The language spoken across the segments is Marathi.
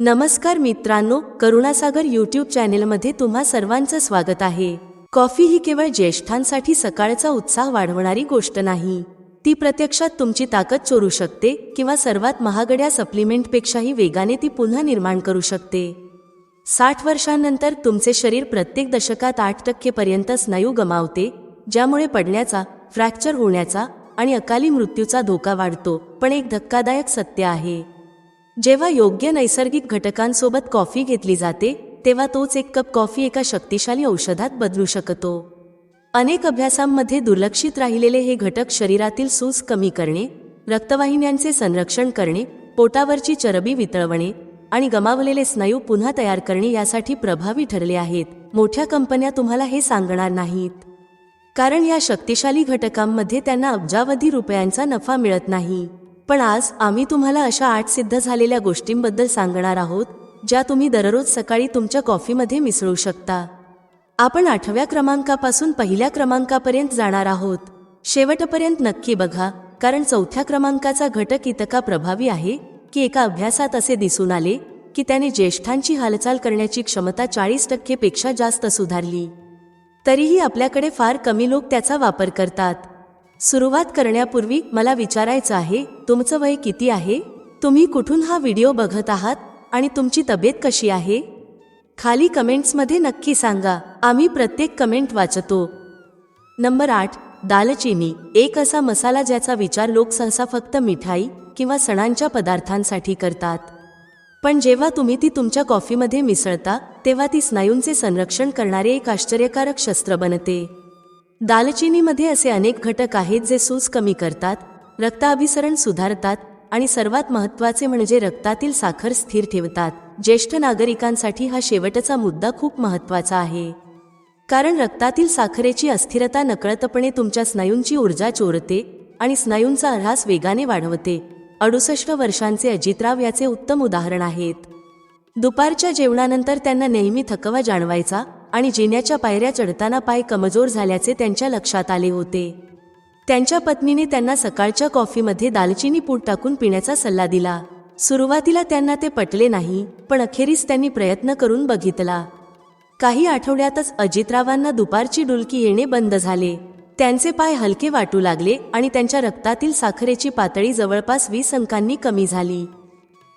नमस्कार मित्रांनो करुणासागर यूट्यूब चॅनेलमध्ये तुम्हा सर्वांचं स्वागत आहे. कॉफी ही केवळ ज्येष्ठांसाठी सकाळचा उत्साह वाढवणारी गोष्ट नाही. ती प्रत्यक्षात तुमची ताकद चोरू शकते किंवा सर्वात महागड्या सप्लिमेंटपेक्षाही वेगाने ती पुन्हा निर्माण करू शकते. साठ वर्षांनंतर तुमचे शरीर प्रत्येक दशकात आठ टक्केपर्यंत स्नायू गमावते ज्यामुळे पडण्याचा फ्रॅक्चर होण्याचा आणि अकाली मृत्यूचा धोका वाढतो पण एक धक्कादायक सत्य आहे. जेव्हा योग्य नैसर्गिक घटकांसोबत कॉफी घेतली जाते तेव्हा तोच एक कप कॉफी एका शक्तिशाली औषधात बदलू शकतो. अनेक अभ्यासांमध्ये दुर्लक्षित राहिलेले हे घटक शरीरातील सूज कमी करणे रक्तवाहिन्यांचे संरक्षण करणे पोटावरची चरबी वितळवणे आणि गमावलेले स्नायू पुन्हा तयार करणे यासाठी प्रभावी ठरले आहेत. मोठ्या कंपन्या तुम्हाला हे सांगणार नाहीत. कारण या शक्तिशाली घटकांमध्ये त्यांना अब्जावधी रुपयांचा नफा मिळत नाही. पण आज आम्ही तुम्हाला अशा आठ सिद्ध झालेल्या गोष्टींबद्दल सांगणार आहोत ज्या तुम्ही दररोज सकाळी तुमच्या कॉफीमध्ये मिसळू शकता. आपण आठव्या क्रमांकापासून पहिल्या क्रमांकापर्यंत जाणार आहोत. शेवटपर्यंत नक्की बघा कारण चौथ्या क्रमांकाचा घटक इतका प्रभावी आहे की एका अभ्यासात असे दिसून आले की त्याने ज्येष्ठांची हालचाल करण्याची क्षमता चाळीस टक्केपेक्षा जास्त सुधारली. तरीही आपल्याकडे फार कमी लोक त्याचा वापर करतात. सुरुवात करण्यापूर्वी मला विचारायचं आहे तुमचं वय किती आहे? तुम्ही कुठून हा व्हिडिओ बघत आहात? आणि तुमची तब्येत कशी आहे? खाली कमेंट्समध्ये नक्की सांगा. आम्ही प्रत्येक कमेंट वाचतो. नंबर आठ दालचिनी. एक असा मसाला ज्याचा विचार लोक सहसा फक्त मिठाई किंवा सणांच्या पदार्थांसाठी करतात. पण जेव्हा तुम्ही ती तुमच्या कॉफीमध्ये मिसळता तेव्हा ती स्नायूंचे संरक्षण करणारे एक आश्चर्यकारक शस्त्र बनते. दालचिनीमध्ये असे अनेक घटक आहेत जे सूज कमी करतात रक्ताभिसरण सुधारतात आणि सर्वात महत्त्वाचे म्हणजे रक्तातील साखर स्थिर ठेवतात. ज्येष्ठ नागरिकांसाठी हा शेवटचा मुद्दा खूप महत्त्वाचा आहे. कारण रक्तातील साखरेची अस्थिरता नकळतपणे तुमच्या स्नायूंची ऊर्जा चोरते आणि स्नायूंचा ऱ्हास वेगाने वाढवते. अडुसष्ट वर्षांचे अजितराव याचे उत्तम उदाहरण आहेत. दुपारच्या जेवणानंतर त्यांना नेहमी थकवा जाणवायचा आणि जिन्याच्या पायऱ्या चढताना पाय कमजोर झाल्याचे त्यांच्या लक्षात आले होते. त्यांच्या पत्नीने त्यांना सकाळच्या कॉफीमध्ये दालचिनी पूड टाकून पिण्याचा सल्ला दिला. सुरुवातीला त्यांना ते पटले नाही पण अखेरीस त्यांनी प्रयत्न करून बघितला. काही आठवड्यातच अजितरावांना दुपारची डुलकी येणे बंद झाले. त्यांचे पाय हलके वाटू लागले आणि त्यांच्या रक्तातील साखरेची पातळी जवळपास वीस अंकांनी कमी झाली.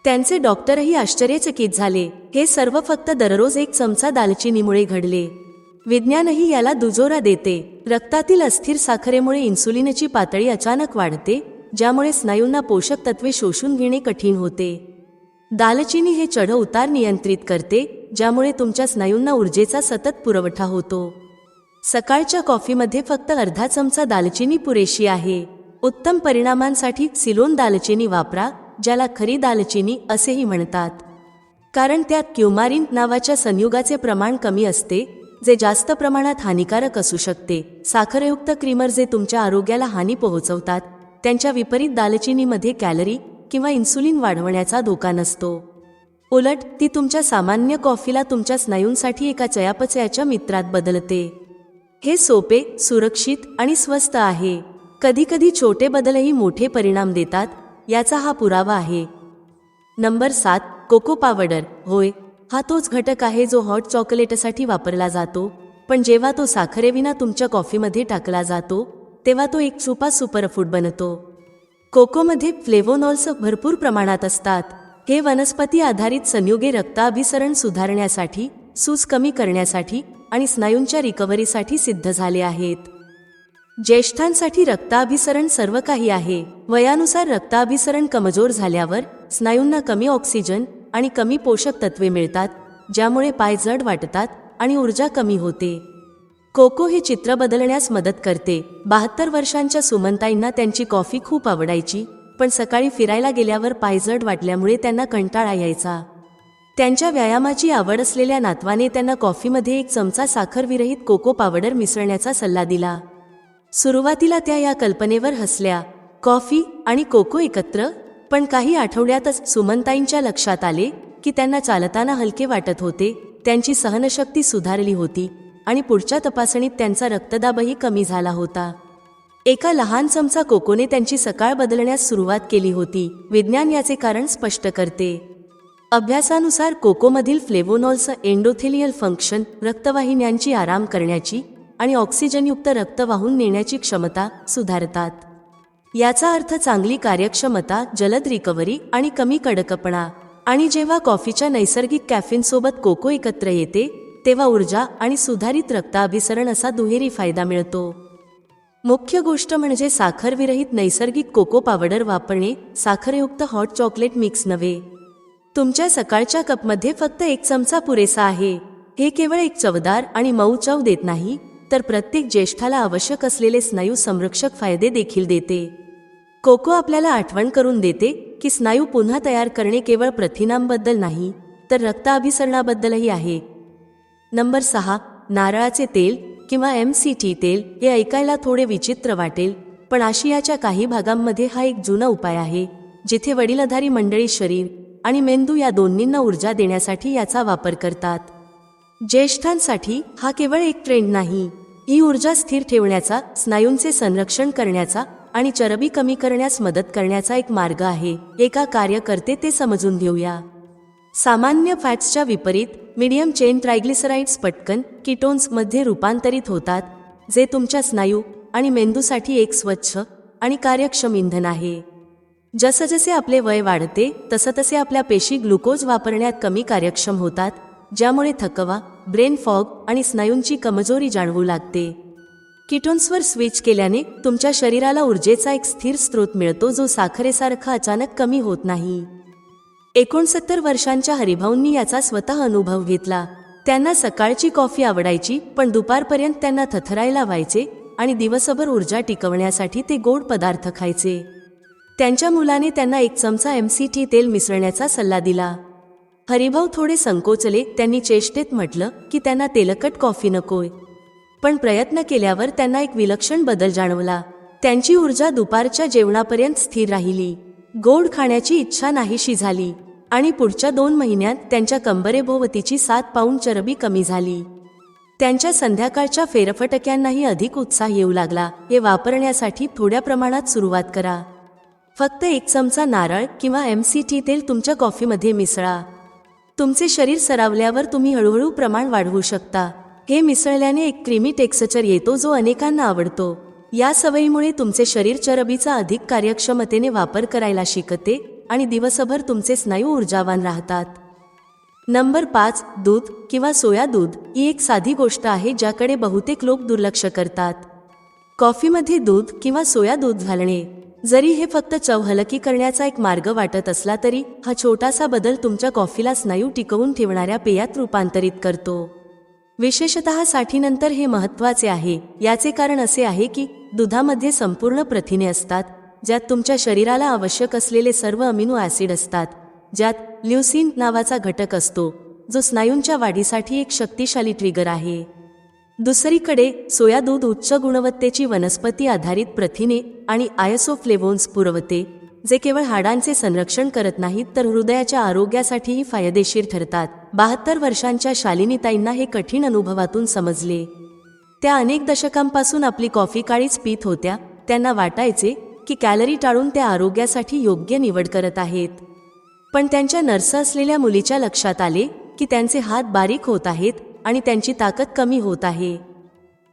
त्यांचे डॉक्टरही आश्चर्यचकित झाले. हे सर्व फक्त दररोज एक चमचा दालचिनीमुळे घडले. विज्ञानही याला दुजोरा देते. रक्तातील अस्थिर साखरेमुळे इन्सुलिनची पातळी अचानक वाढते ज्यामुळे स्नायूंना पोषक तत्वे शोषून घेणे कठीण होते. दालचिनी हे चढ उतार नियंत्रित करते ज्यामुळे तुमच्या स्नायूंना ऊर्जेचा सतत पुरवठा होतो. सकाळच्या कॉफीमध्ये फक्त अर्धा चमचा दालचिनी पुरेशी आहे. उत्तम परिणामांसाठी सिलोन दालचिनी वापरा ज्याला खरी दालचिनी असेही म्हणतात. कारण त्यात क्युमारिन नावाच्या संयुगाचे प्रमाण कमी असते जे जास्त प्रमाणात हानिकारक असू शकते. साखरयुक्त क्रीमर जे तुमच्या आरोग्याला हानी पोहोचवतात त्यांच्या विपरीत दालचिनीमध्ये कॅलरी किंवा इन्सुलिन वाढवण्याचा धोका नसतो. उलट ती तुमच्या सामान्य कॉफीला तुमच्या स्नायूंसाठी एका चयापचयाच्या मित्रात बदलते. हे सोपे सुरक्षित आणि स्वस्त आहे. कधीकधी छोटे बदलही मोठे परिणाम देतात याचा हा पुरावा आहे. नंबर सात कोको पावडर. होय हा तोच घटक आहे जो हॉट चॉकलेटसाठी वापरला जातो. पण जेव्हा तो साखरेविना तुमच्या कॉफीमध्ये टाकला जातो तेव्हा तो एक सुपा सुपरफूड बनतो. कोकोमध्ये फ्लेव्होनॉल्स भरपूर प्रमाणात असतात. हे वनस्पती आधारित संयुगे रक्ताभिसरण सुधारण्यासाठी सूज कमी करण्यासाठी आणि स्नायूंच्या रिकव्हरीसाठी सिद्ध झाले आहेत. ज्येष्ठांसाठी रक्ताभिसरण सर्व काही आहे. वयानुसार रक्ताभिसरण कमजोर झाल्यावर स्नायूंना कमी ऑक्सिजन आणि कमी पोषक तत्वे मिळतात ज्यामुळे पाय जड वाटतात आणि ऊर्जा कमी होते. कोको हे चित्र बदलण्यास मदत करते. बहात्तर वर्षांच्या सुमंताईंना त्यांची कॉफी खूप आवडायची पण सकाळी फिरायला गेल्यावर पाय जड वाटल्यामुळे त्यांना कंटाळा यायचा. त्यांच्या व्यायामाची आवड असलेल्या नातवाने त्यांना कॉफीमध्ये एक चमचा साखरविरहित कोको पावडर मिसळण्याचा सल्ला दिला. सुरुवातीला त्या या कल्पनेवर हसल्या कॉफी आणि कोको एकत्र पण काही आठवड्यातच सुमनताईंच्या लक्षात आले की त्यांना चालताना हलके वाटत होते त्यांची सहनशक्ती सुधारली होती आणि पुढच्या तपासणीत त्यांचा रक्तदाबही कमी झाला होता. एका लहान चमचा कोकोने त्यांची सकाळ बदलण्यास सुरुवात केली होती विज्ञान याचे कारण स्पष्ट करते. अभ्यासानुसार कोकोमधील फ्लेवोनॉलचं एंडोथेलियल फंक्शन रक्तवाहिन्यांची आराम करण्याची आणि ऑक्सिजनयुक्त रक्त वाहून नेण्याची क्षमता सुधारतात. याचा अर्थ चांगली कार्यक्षमता जलद रिकव्हरी आणि कमी कडकपणा. आणि जेव्हा कॉफीच्या नैसर्गिक कॅफिनसोबत कोको एकत्र येते तेव्हा ऊर्जा आणि सुधारित रक्ताभिसरण असा दुहेरी फायदा मिळतो. मुख्य गोष्ट म्हणजे साखरविरहित नैसर्गिक कोको पावडर वापरणे साखरयुक्त हॉट चॉकलेट मिक्स नव्हे. तुमच्या सकाळच्या कपमध्ये फक्त एक चमचा पुरेसा आहे. हे केवळ एक चवदार आणि मऊ चव देत नाही तर प्रत्येक ज्येष्ठाला आवश्यक असलेले स्नायू संरक्षक फायदे देखील देते. कोको आपल्याला आठवण करून देते की स्नायू पुन्हा तयार करणे केवळ प्रथिनांबद्दल नाही तर रक्ताभिसरणाबद्दलही आहे. नंबर सहा नारळाचे तेल किंवा एम सी टी तेल हे ऐकायला थोडे विचित्र वाटेल पण आशियाच्या काही भागांमध्ये हा एक जुना उपाय आहे जिथे वडीलधारी मंडळी शरीर आणि मेंदू या दोन्हींना ऊर्जा देण्यासाठी याचा वापर करतात. ज्येष्ठांसाठी हा केवळ एक ट्रेंड नाही. ही ऊर्जा स्थिर ठेवण्याचा स्नायूंचे संरक्षण करण्याचा आणि चरबी कमी करण्यास मदत करण्याचा एक मार्ग आहे. एका कार्यकर्ते ते समजून घेऊया. सामान्य फॅट्सच्या विपरीत मीडियम चेन ट्रायग्लिसराइड्स पटकन किटोन्समध्ये रूपांतरित होतात जे तुमच्या स्नायू आणि मेंदूसाठी एक स्वच्छ आणि कार्यक्षम इंधन आहे. जसजसे आपले वय वाढते तसतसे आपल्या पेशी ग्लुकोज वापरण्यात कमी कार्यक्षम होतात. ज्यामुळे थकवा ब्रेन फॉग आणि स्नायूंची कमजोरी जाणवू लागते. किटोन्सवर स्विच केल्याने तुमच्या शरीराला ऊर्जेचा एक स्थिर स्रोत मिळतो जो साखरेसारखा अचानक कमी होत नाही. एकोणसत्तर वर्षांच्या हरिभाऊंनी याचा स्वतः अनुभव घेतला. त्यांना सकाळची कॉफी आवडायची पण दुपारपर्यंत त्यांना थथरायला व्हायचे आणि दिवसभर ऊर्जा टिकवण्यासाठी ते गोड पदार्थ खायचे. त्यांच्या मुलाने त्यांना एक चमचा एम सी टी तेल मिसळण्याचा सल्ला दिला. हरिभाऊ थोडे संकोचले त्यांनी चेष्टेत म्हटलं की त्यांना तेलकट कॉफी नकोय. पण प्रयत्न केल्यावर त्यांना एक विलक्षण बदल जाणवला. त्यांची ऊर्जा दुपारच्या जेवणापर्यंत स्थिर राहिली. गोड खाण्याची इच्छा नाहीशी झाली आणि पुढच्या दोन महिन्यात त्यांच्या कंबरेभोवतीची सात पाऊंड चरबी कमी झाली. त्यांच्या संध्याकाळच्या फेरफटक्यांनाही अधिक उत्साह येऊ लागला. हे वापरण्यासाठी थोड्या प्रमाणात सुरुवात करा. फक्त एक चमचा नारळ किंवा एम सी टी तेल तुमच्या कॉफीमध्ये मिसळा. तुमचे शरीर सरावल्यावर तुम्ही हळूहळू प्रमाण वाढवू शकता. हे मिसळल्याने एक क्रीमी टेक्स्चर येतो जो अनेकांना आवडतो. या सवयीमुळे तुमचे शरीर चरबीचा अधिक कार्यक्षमतेने वापर करायला शिकते आणि दिवसभर तुमचे स्नायू ऊर्जावान राहतात. नंबर पाच दूध किंवा सोया दूध ही एक साधी गोष्ट आहे ज्याकडे बहुतेक लोक दुर्लक्ष करतात. कॉफीमध्ये दूध किंवा सोया दूध घालणे जरी हे फक्त चव हलकी करण्याचा एक मार्ग वाटत असला तरी हा छोटासा बदल तुमच्या कॉफीला स्नायू टिकवून ठेवणाऱ्या पेयात रूपांतरित करतो. विशेषतः साठीनंतर हे महत्त्वाचे आहे. याचे कारण असे आहे की दुधामध्ये संपूर्ण प्रथिने असतात ज्यात तुमच्या शरीराला आवश्यक असलेले सर्व अमिनो ॲसिड असतात ज्यात ल्युसिन नावाचा घटक असतो जो स्नायूंच्या वाढीसाठी एक शक्तिशाली ट्रिगर आहे. दुसरीकडे सोया दूध उच्च गुणवत्तेची वनस्पती आधारित प्रथिने आणि आयसोफ्लेवोन्स पुरवते जे केवळ हाडांचे संरक्षण करत नाहीत तर हृदयाच्या आरोग्यासाठीही फायदेशीर ठरतात. बहात्तर वर्षांच्या शालिनीताईंना हे कठीण अनुभवातून समजले. त्या अनेक दशकांपासून आपली कॉफी काळीच पित होत्या. त्यांना वाटायचे की कॅलरी टाळून त्या आरोग्यासाठी योग्य निवड करत आहेत. पण त्यांच्या नर्स असलेल्या मुलीच्या लक्षात आले की त्यांचे हात बारीक होत आहेत आणि त्यांची ताकद कमी होत आहे.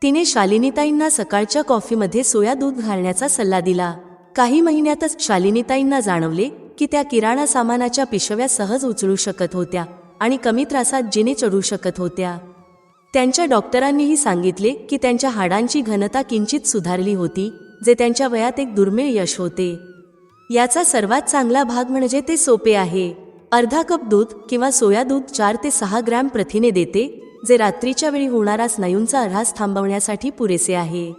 तिने शालिनीताईंना सकाळच्या कॉफीमध्ये सोया दूध घालण्याचा सल्ला दिला. काही महिन्यातच शालिनीताईंना जाणवले की त्या किराणा सामानाच्या पिशव्या सहज उचलू शकत होत्या आणि कमी त्रासात जिने चढू शकत होत्या. त्यांच्या डॉक्टरांनीही सांगितले की त्यांच्या हाडांची घनता किंचित सुधारली होती जे त्यांच्या वयात एक दुर्मिळ यश होते. याचा सर्वात चांगला भाग म्हणजे ते सोपे आहे. अर्धा कप दूध किंवा सोया दूध चार ते सहा ग्रॅम प्रथिने देते जे रात्रीच्या वेळी होणारा स्नायूंचा ऱ्हास थांबवण्यासाठी पुरेसे आहे.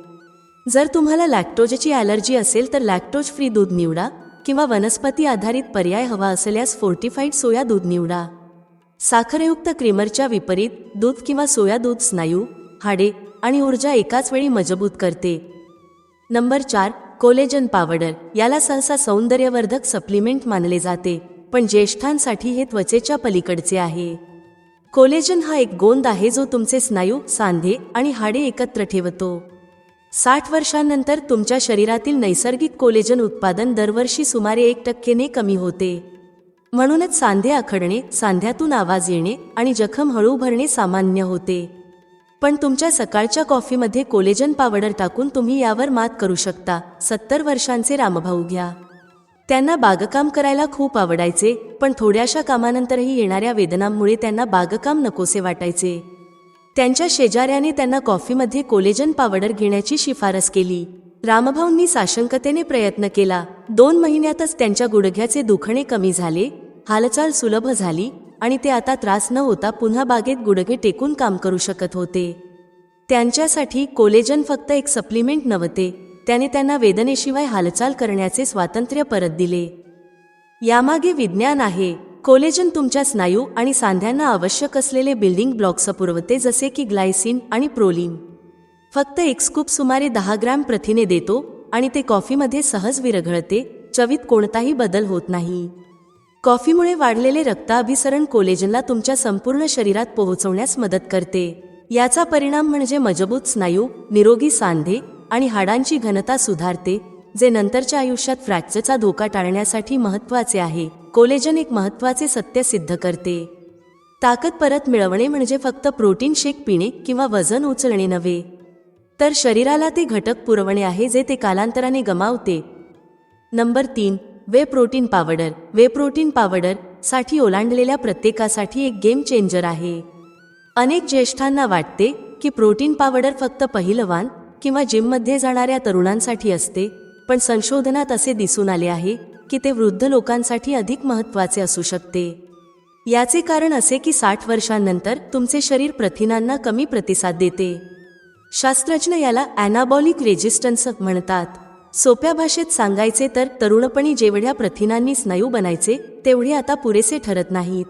जर तुम्हाला लॅक्टोजची ॲलर्जी असेल तर लॅक्टोज फ्री दूध निवडा किंवा वनस्पती आधारित पर्याय हवा असल्यास फोर्टिफाईड सोया दूध निवडा. साखरयुक्त क्रीमरच्या विपरीत दूध किंवा सोया दूध स्नायू हाडे आणि ऊर्जा एकाच वेळी मजबूत करते. नंबर चार कोलेजन पावडर. याला सहसा सौंदर्यवर्धक सप्लिमेंट मानले जाते पण ज्येष्ठांसाठी हे त्वचेच्या पलीकडचे आहे. कोलेजन हा एक गोंद आहे जो तुमचे स्नायू सांधे आणि हाडे एकत्र ठेवतो. साठ वर्षांनंतर तुमच्या शरीरातील नैसर्गिक कोलेजन उत्पादन दरवर्षी सुमारे एक टक्केने कमी होते. म्हणूनच सांधे आखडणे सांध्यातून आवाज येणे आणि जखम हळू भरणे सामान्य होते. पण तुमच्या सकाळच्या कॉफीमध्ये कोलेजन पावडर टाकून तुम्ही यावर मात करू शकता. सत्तर वर्षांचे रामभाऊ घ्या. त्यांना बागकाम करायला खूप आवडायचे पण थोड्याशा कामानंतरही येणाऱ्या वेदनांमुळे त्यांना बागकाम नकोसे वाटायचे. त्यांच्या शेजाऱ्याने त्यांना कॉफीमध्ये कोलेजन पावडर घेण्याची शिफारस केली. रामभाऊंनी साशंकतेने प्रयत्न केला. दोन महिन्यातच त्यांच्या गुडघ्याचे दुखणे कमी झाले हालचाल सुलभ झाली आणि ते आता त्रास न होता पुन्हा बागेत गुडघे टेकून काम करू शकत होते. त्यांच्यासाठी कोलेजन फक्त एक सप्लिमेंट नव्हते त्याने त्यांना वेदनेशिवाय हालचाल करण्याचे स्वातंत्र्य परत दिले. यामागे विज्ञान आहे. कोलेजन तुमच्या स्नायू आणि सांध्यांना आवश्यक असलेले बिल्डिंग ब्लॉक्स पुरवते जसे की ग्लायसिन आणि प्रोलीन. फक्त एक स्कूप सुमारे दहा ग्रॅम प्रथिने देतो आणि ते कॉफीमध्ये सहज विरघळते चवीत कोणताही बदल होत नाही. कॉफीमुळे वाढलेले रक्ताभिसरण कोलेजनला तुमच्या संपूर्ण शरीरात पोहोचवण्यास मदत करते. याचा परिणाम म्हणजे मजबूत स्नायू निरोगी सांधे आणि हाडांची घनता सुधारते जे नंतरच्या आयुष्यात फ्रॅक्चरचा धोका टाळण्यासाठी महत्त्वाचे आहे. कोलेजन एक महत्त्वाचे सत्य सिद्ध करते. ताकद परत मिळवणे म्हणजे फक्त प्रोटीन शेक पिणे किंवा वजन उचलणे नव्हे. तर शरीराला ते घटक पुरवणे आहे जे ते कालांतराने गमावते. नंबर तीन whey protein powder whey protein पावडरसाठी ओलांडलेल्या प्रत्येकासाठी एक गेम चेंजर आहे. अनेक ज्येष्ठांना वाटते की प्रोटीन पावडर फक्त पहिलवान किंवा जिममध्ये जाणाऱ्या तरुणांसाठी असते पण संशोधनात असे दिसून आले आहे की ते वृद्ध लोकांसाठी अधिक महत्त्वाचे असू शकते. याचे कारण असे की साठ वर्षांनंतर तुमचे शरीर प्रथिनांना कमी प्रतिसाद देते. शास्त्रज्ञ याला अॅनाबॉलिक रेजिस्टन्स म्हणतात. सोप्या भाषेत सांगायचे तर तरुणपणी जेवढ्या प्रथिनांनी स्नायू बनायचे तेवढे आता पुरेसे ठरत नाहीत.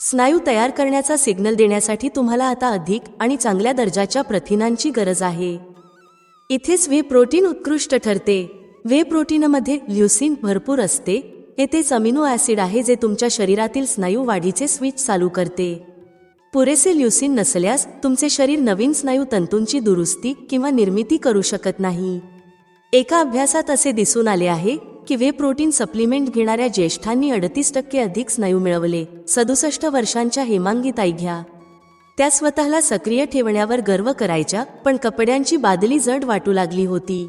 स्नायू तयार करण्याचा सिग्नल देण्यासाठी तुम्हाला आता अधिक आणि चांगल्या दर्जाच्या प्रथिनांची गरज आहे. इथेच वे प्रोटीन उत्कृष्ट ठरते. वे प्रोटीनमध्ये ल्युसिन भरपूर असते. हे तेच अमिनो ॲसिड आहे जे तुमच्या शरीरातील स्नायू वाढीचे स्विच चालू करते. पुरेसे ल्युसिन नसल्यास तुमचे शरीर नवीन स्नायू तंतूंची दुरुस्ती किंवा निर्मिती करू शकत नाही. एका अभ्यासात असे दिसून आले आहे की वे प्रोटीन सप्लिमेंट घेणाऱ्या ज्येष्ठांनी अडतीस टक्के अधिक स्नायू मिळवले. सदुसष्ट वर्षांच्या हेमांगीताई घ्या. त्या स्वतःला सक्रिय ठेवण्यावर गर्व करायच्या पण कपड्यांची बादली जड वाटू लागली होती.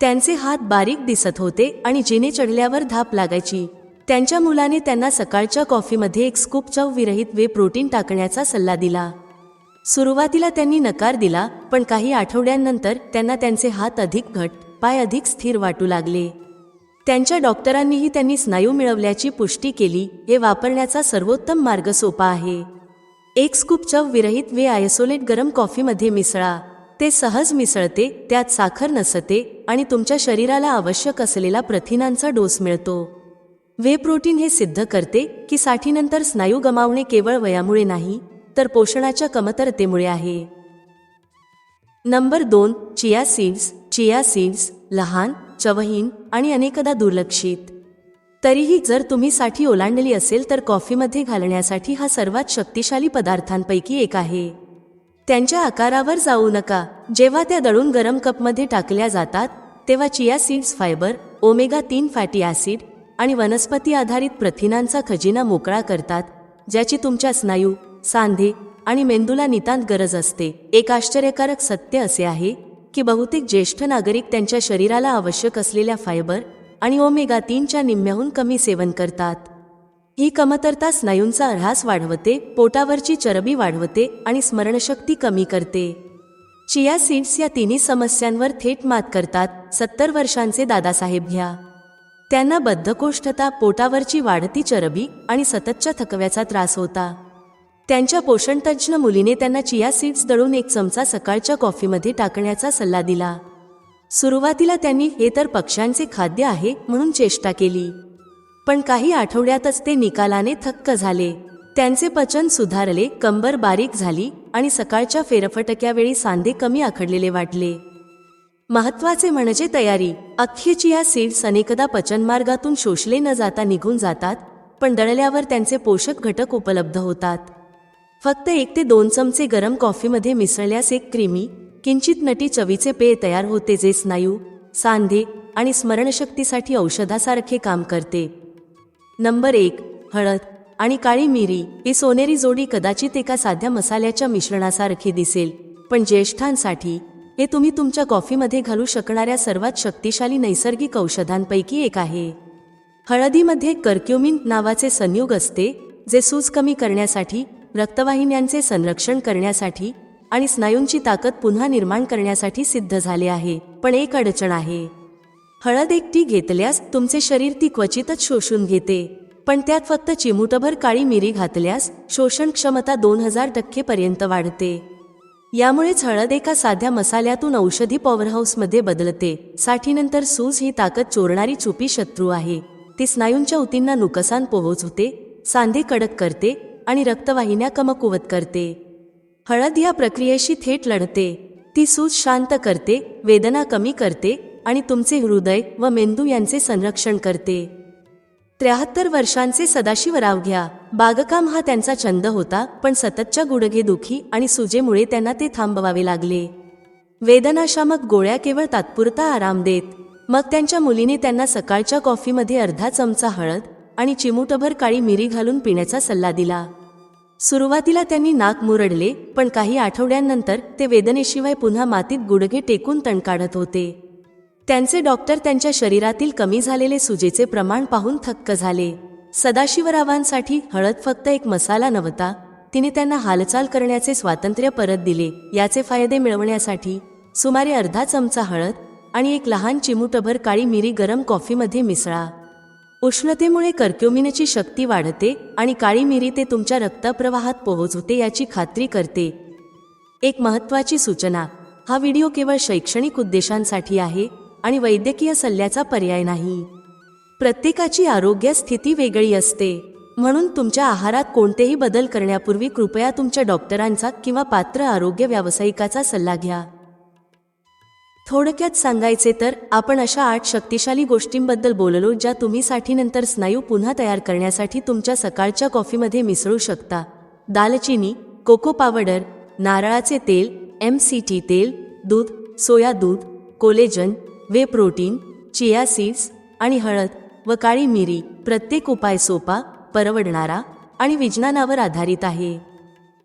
त्यांचे हात बारीक दिसत होते आणि जिने चढल्यावर धाप लागायची. त्यांच्या मुलाने त्यांना सकाळच्या कॉफीमध्ये एक स्कूप चव विरहित वे प्रोटीन टाकण्याचा सल्ला दिला. सुरुवातीला त्यांनी नकार दिला पण काही आठवड्यांनंतर त्यांना त्यांचे हात अधिक घट पाय अधिक स्थिर वाटू लागले. त्यांच्या डॉक्टरांनीही त्यांनी स्नायू मिळवल्याची पुष्टी केली हे वापरण्याचा सर्वोत्तम मार्ग सोपा आहे. एक स्कूप चव विरहित वे आयसोलेट गरम कॉफीमध्ये मिसळा. ते सहज मिसळते त्यात साखर नसते आणि तुमच्या शरीराला आवश्यक असलेला प्रथिनांचा डोस मिळतो. वे प्रोटीन हे सिद्ध करते की साठीनंतर स्नायू गमावणे केवळ वयामुळे नाही तर पोषणाच्या कमतरतेमुळे आहे. नंबर दोन चिया सीड्स. चिया सीड्स लहान चवहीन आणि अनेकदा दुर्लक्षित. तरीही जर तुम्ही साठी ओलांडली असेल तर कॉफीमध्ये घालण्यासाठी हा सर्वात शक्तिशाली पदार्थांपैकी एक आहे. त्यांच्या आकारावर जाऊ नका. जेव्हा त्या दळून गरम कपमध्ये टाकल्या जातात तेव्हा चिया सीड्स फायबर ओमेगा तीन फॅटी ॲसिड आणि वनस्पती आधारित प्रथिनांचा खजिना मोकळा करतात ज्याची तुमच्या स्नायू सांधे आणि मेंदूला नितांत गरज असते. एक आश्चर्यकारक सत्य असे आहे की बहुतेक ज्येष्ठ नागरिक त्यांच्या शरीराला आवश्यक असलेल्या फायबर आणि ओमेगा तीनच्या निम्म्याहून कमी सेवन करतात. ही कमतरता स्नायूंचा ऱ्हास वाढवते पोटावरची चरबी वाढवते आणि स्मरणशक्ती कमी करते. चिया सीड्स या तिन्ही समस्यांवर थेट मात करतात सत्तर वर्षांचे दादासाहेब घ्या. त्यांना बद्धकोष्ठता पोटावरची वाढती चरबी आणि सततच्या थकव्याचा त्रास होता. त्यांच्या पोषणतज्ज्ञ मुलीने त्यांना चिया सीड्स दळून एक चमचा सकाळच्या कॉफीमध्ये टाकण्याचा सल्ला दिला. सुरुवातीला त्यांनी हे तर पक्ष्यांचे खाद्य आहे म्हणून चेष्टा केली. पण काही आठवड्यातच ते निकालाने थक्क झाले. त्यांचे पचन सुधारले कंबर बारीक झाली आणि सकाळच्या फेरफटक्यावेळी सांधे कमी आखडलेले वाटले. महत्त्वाचे म्हणजे तयारी. अख्खीची या सीड्स अनेकदा पचनमार्गातून शोषले न जाता निघून जातात पण दळल्यावर त्यांचे पोषक घटक उपलब्ध होतात. फक्त एक ते दोन चमचे गरम कॉफीमध्ये मिसळल्यास एक क्रीमी किंचित नटी चवीचे पेय तयार होते जे स्नायू सांधे आणि स्मरणशक्तीसाठी औषधासारखे काम करते. नंबर एक हळद आणि काळी मिरी ही सोनेरी जोडी कदाचित एका साध्या मसाल्याच्या मिश्रणासारखी दिसेल पण ज्येष्ठांसाठी हे तुम्ही तुमच्या कॉफीमध्ये घालू शकणाऱ्या सर्वात शक्तिशाली नैसर्गिक औषधांपैकी एक आहे. हळदीमध्ये कर्क्युमिन नावाचे संयुग असते जे सूज कमी करण्यासाठी रक्तवाहिन्यांचे संरक्षण करण्यासाठी आणि स्नायूंची ताकद पुन्हा निर्माण करण्यासाठी सिद्ध झाले आहे. पण एक अडचण आहे. हळद एकटी घेतल्यास तुमचे शरीर ती क्वचितच शोषून घेते. पण त्यात फक्त चिमूटभर काळी मिरी घातल्यास शोषण क्षमता दोन हजार टक्केपर्यंत वाढते. यामुळेच हळद एका साध्या मसाल्यातून औषधी पॉवरहाऊसमध्ये बदलते. साठीनंतर सूज ही ताकद चोरणारी छुपी शत्रू आहे. ती स्नायूंच्या ऊतींना नुकसान पोहोचवते सांधे कडक करते आणि रक्तवाहिन्या कमकुवत करते. हळद या प्रक्रियेशी थेट लढते. ती सूज शांत करते वेदना कमी करते आणि तुमचे हृदय व मेंदू यांचे संरक्षण करते. त्र्याहत्तर वर्षांचे सदाशिवराव घ्या. बागकाम हा त्यांचा छंद होता पण सततच्या गुडघेदुखी आणि सुजेमुळे त्यांना ते थांबवावे लागले. वेदनाशामक गोळ्या केवळ तात्पुरता आराम देत मग त्यांच्या मुलीने त्यांना सकाळच्या कॉफीमध्ये अर्धा चमचा हळद आणि चिमूटभर काळी मिरी घालून पिण्याचा सल्ला दिला. सुरुवातीला त्यांनी नाक मुरडले पण काही आठवड्यांनंतर ते वेदनेशिवाय पुन्हा मातीत गुडघे टेकून तण काढत होते. त्यांचे डॉक्टर त्यांच्या शरीरातील कमी झालेले सुजेचे प्रमाण पाहून थक्क झाले. सदाशिवरावांसाठी हळद फक्त एक मसाला नव्हता तिने त्यांना हालचाल करण्याचे स्वातंत्र्य परत दिले याचे फायदे मिळवण्यासाठी. सुमारे अर्धा चमचा हळद आणि एक लहान चिमूटभर काळी मिरी गरम कॉफीमध्ये मिसळा. उष्णतेमुळे कर्क्युमिनची शक्ती वाढते आणि काळी मिरी ते तुमच्या रक्तप्रवाहात पोहोचवते याची खात्री करते. एक महत्त्वाची सूचना हा व्हिडिओ केवळ शैक्षणिक उद्देशांसाठी आहे आणि वैद्यकीय सल्ल्याचा पर्याय नाही. प्रत्येकाची आरोग्य स्थिती वेगळी असते. म्हणून तुमच्या आहारात कोणतेही बदल करण्यापूर्वी कृपया तुमच्या डॉक्टरांचा किंवा पात्र आरोग्य व्यावसायिकाचा सल्ला घ्या. थोडक्यात सांगायचे तर आपण अशा आठ शक्तिशाली गोष्टींबद्दल बोललो ज्या तुम्ही साठीनंतर स्नायू पुन्हा तयार करण्यासाठी तुमच्या सकाळच्या कॉफीमध्ये मिसळू शकता. दालचिनी कोको पावडर नारळाचे तेल एम सी टी तेल दूध सोया दूध collagen whey protein chia seeds आणि हळद व काळी मिरी प्रत्येक उपाय सोपा परवडणारा आणि विज्ञानावर आधारित आहे.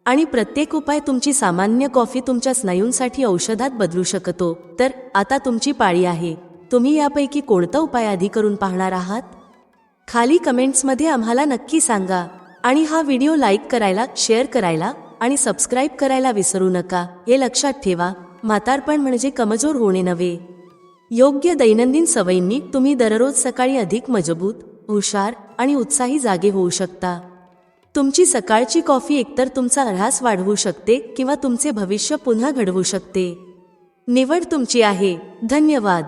आणि प्रत्येक उपाय तुमची सामान्य कॉफी तुमच्या स्नायूंसाठी औषधात बदलू शकतो. तर आता तुमची पाळी आहे. तुम्ही यापैकी कोणता उपाय आधी करून पाहणार आहात? खाली कमेंट्समध्ये आम्हाला नक्की सांगा. आणि हा व्हिडिओ लाईक करायला शेअर करायला आणि सबस्क्राईब करायला विसरू नका. हे लक्षात ठेवा. म्हातारपण म्हणजे कमजोर होणे नव्हे. योग्य दैनंदिन सवयींनी तुम्ही दररोज सकाळी अधिक मजबूत हुशार आणि उत्साही जागे होऊ शकता. तुमची सकाळची कॉफी एकतर तुमचा ऱ्हास वाढवू शकते किंवा तुमचे भविष्य पुन्हा घडवू शकते. निवड तुमची आहे. धन्यवाद.